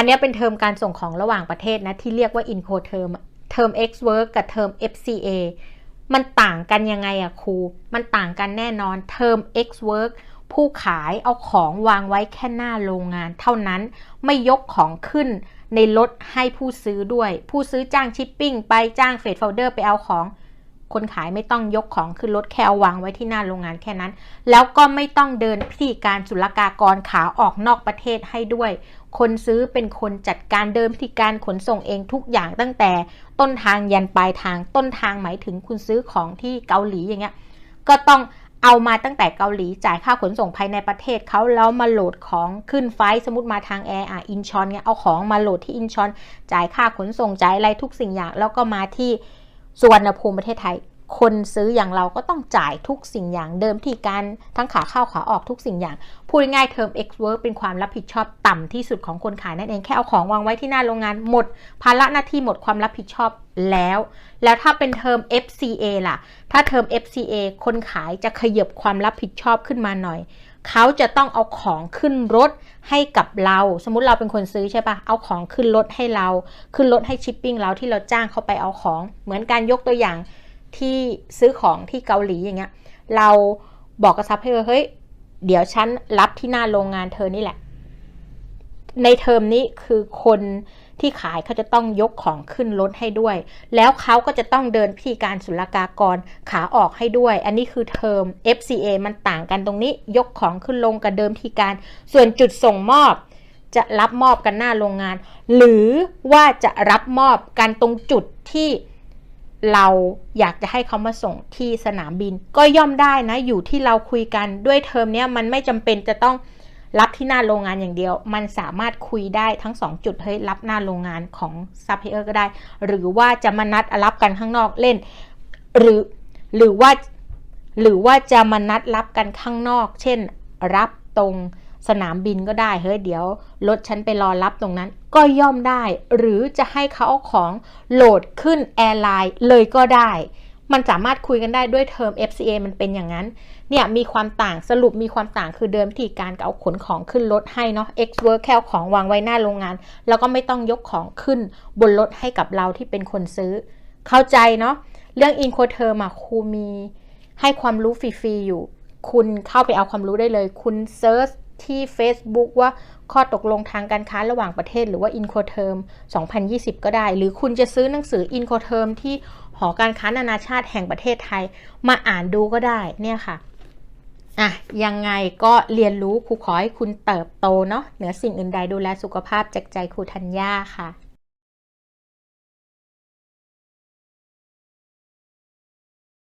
อันนี้เป็นเทอมการส่งของระหว่างประเทศนะ ที่เรียกว่า Incoterm เทอม X work กับเทอม FCA มันต่างกันยังไงอะครู มันต่างกันแน่นอนเทอม X work ผู้ขายเอาของวางไว้แค่หน้าโรงงาน เท่านั้นไม่ยกของขึ้นในรถให้ผู้ซื้อด้วย ผู้ซื้อจ้างชิปปิ้งไปจ้างเฟดโฟลเดอร์ไปเอาของ คนขายไม่ต้องยกของขึ้นรถแค่เอาวางไว้ที่หน้าโรงงานแค่นั้น แล้วก็ไม่ต้องเดินพิธีการศุลกากรขาออกนอกประเทศให้ด้วย คนซื้อเป็นคนจัดการเดินพิธีการขนส่งเองทุกอย่างตั้งแต่ต้นทางยันปลายทางต้นทางหมายถึงคุณซื้อของที่เกาหลีอย่างเงี้ยก็ต้องเอามาตั้งแต่เกาหลีจ่ายค่าขนส่งภายในประเทศเขาแล้วมาโหลดของขึ้นไฟสมมติมาทางแอร์อะอินชอนเนี่ยเอาของมาโหลดที่อินชอนจ่ายค่าขนส่งจ่ายอะไรทุกสิ่งอย่าง แล้วก็มาที่ สุวรรณภูมิประเทศไทย คนซื้ออย่างเราก็ต้องจ่ายทุกสิ่งอย่างเดิมที่การทั้งขาเข้าขาออกทุกสิ่งอย่าง พูดง่ายเทอม X work เป็นความรับผิดชอบต่ำที่สุดของคนขายนั่นเองแค่เอาของวางไว้ที่หน้าโรงงานหมด ภาระหน้าที่หมดความรับผิดชอบแล้ว แล้วถ้าเป็นเทอม FCA ล่ะ ถ้าเทอม FCA คนขายจะขยับความรับผิดชอบขึ้นมาหน่อยเขาจะต้องเอาของขึ้นรถให้กับเรา สมมุติเราเป็นคนซื้อใช่ปะเอาของขึ้นรถให้เรา ขึ้นรถให้ชิปปิ้งเราที่เราจ้างเขาไปเอาของ เหมือนการยกตัวอย่าง ที่ซื้อของที่เกาหลีอย่างเงี้ย เราบอกกับซัพพลายเออร์เฮ้ย เดี๋ยวฉันรับที่หน้าโรงงานเธอนี่แหละ ในเทอมนี้คือคนที่ขายเขาจะต้องยกของขึ้นรถให้ด้วย แล้วเขาก็จะต้องเดินพิธีการศุลกากรขาออกให้ด้วย อันนี้คือเทอม FCA มันต่างกันตรงนี้ ยกของขึ้นลงกับเดิมทีการ ส่วนจุดส่งมอบจะรับมอบกันหน้าโรงงาน หรือว่าจะรับมอบกันตรงจุดที่ เราอยากจะให้เขามาส่งที่สนามบิน ก็ย่อมได้นะ อยู่ที่เราคุยกันด้วยเทอมนี้มันไม่จำเป็นจะต้องรับที่หน้าโรงงานอย่างเดียว มันสามารถคุยได้ทั้ง 2 จุดเฮ้ยรับหน้าโรงงานของซัพพลายเออร์ก็ได้ หรือว่าจะมานัดรับกันข้างนอกเล่น หรือหรือว่าหรือว่าจะมานัดรับกันข้างนอก เช่น รับตรง สนามบินก็ได้เฮ้ยเดี๋ยวรถฉันไปรอรับตรงนั้น ก็ย่อมได้ หรือจะให้เขาเอาของโหลดขึ้นแอร์ไลน์เลยก็ได้ มันสามารถคุยกันได้ด้วยเทอม FCA มันเป็นอย่างนั้น เนี่ยมีความต่างสรุปมีความต่างคือเดิมวิธีการเอาขนของขึ้นรถให้เนาะ X work แค่ของวางไว้หน้าโรงงาน แล้วก็ไม่ต้องยกของขึ้นบนรถให้กับเราที่เป็นคนซื้อ เข้าใจเนาะเรื่อง Incoterm อะครูมีให้ความรู้ฟรีๆอยู่ คุณเข้าไปเอาความรู้ได้เลย คุณเซิร์ช ที่ Facebook ว่าข้อตกลงทางการค้าระหว่างประเทศ หรือว่า Incoterm 2020 ก็ได้ หรือคุณจะซื้อหนังสือ Incoterm ที่หอการค้านานาชาติแห่งประเทศไทย มาอ่านดูก็ได้เนี่ยค่ะอะ ยังไงก็เรียนรู้ครูขอให้คุณเติบโตเนาะเหนือสิ่งอื่นใดดูแลสุขภาพจากใจครูธัญญาค่ะ